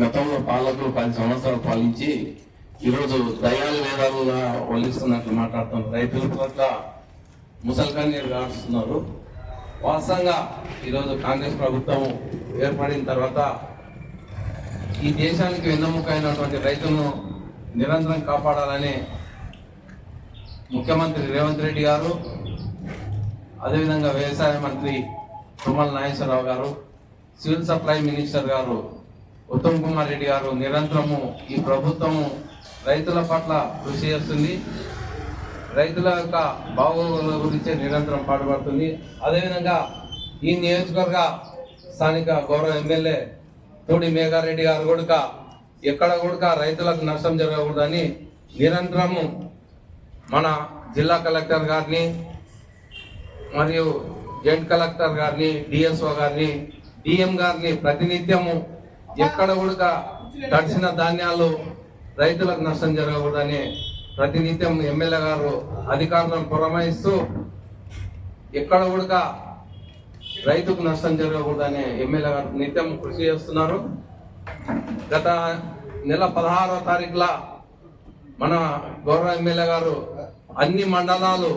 గతంలో పాలకులు పది సంవత్సరాలు పాలించి ఈరోజు దయాలు వేదాలుగా వల్లిస్తున్నట్లు మాట్లాడుతున్నారు రైతుల పట్ల ముసల్కన్నీరు కాస్తున్నారు వాస్తవంగా ఈరోజు కాంగ్రెస్ ప్రభుత్వం ఏర్పడిన తర్వాత ఈ దేశానికి వెన్నెముక అయినటువంటి రైతులను నిరంతరం కాపాడాలని ముఖ్యమంత్రి రేవంత్ రెడ్డి గారు అదేవిధంగా వ్యవసాయ మంత్రి తుమ్మల నాగేశ్వరరావు గారు సివిల్ సప్లై మినిస్టర్ గారు ఉత్తమ్ కుమార్ రెడ్డి గారు నిరంతరము ఈ ప్రభుత్వము రైతుల పట్ల కృషి చేస్తుంది. రైతుల యొక్క బాగోగుల గురించి నిరంతరం పాటుపడుతుంది. అదేవిధంగా ఈ నియోజకవర్గ స్థానిక గౌరవ ఎమ్మెల్యే తోడి మేఘారెడ్డి గారు కూడా ఎక్కడ కూడా రైతులకు నష్టం జరగకూడదని నిరంతరము మన జిల్లా కలెక్టర్ గారిని మరియు జాయింట్ కలెక్టర్ గారిని డిఎస్ఓ గారిని డిఎం గారిని ప్రతినిత్యము ఎక్కడ కూడా తడిసిన ధాన్యాలు రైతులకు నష్టం జరగకూడదని ప్రతినిత్యం ఎమ్మెల్యే గారు అధికారులను పురమాయిస్తూ ఎక్కడ కూడా రైతుకు నష్టం జరగకూడదని ఎమ్మెల్యే గారు నిత్యం కృషి చేస్తున్నారు. గత నెల పదహారో తారీఖుల మన గౌరవ ఎమ్మెల్యే గారు అన్ని మండలాలు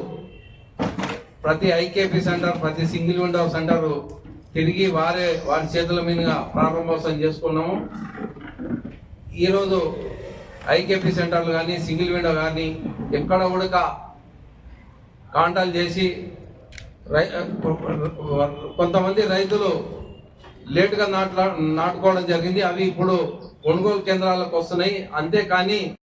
ప్రతి ఐకేపీ సెంటర్ ప్రతి సింగిల్ విండో సెంటరు తిరిగి వారే వారి చేతుల మీదుగా ప్రారంభోత్సవం చేసుకున్నాము. ఈరోజు ఐకేపీ సెంటర్లు కానీ సింగిల్ విండో కానీ ఎక్కడ ఉడక కాంటాలు చేసి రై కొంతమంది రైతులు లేటుగా నాట్లా నాటుకోవడం జరిగింది. అవి ఇప్పుడు కొనుగోలు కేంద్రాలకు వస్తున్నాయి. అంతేకాని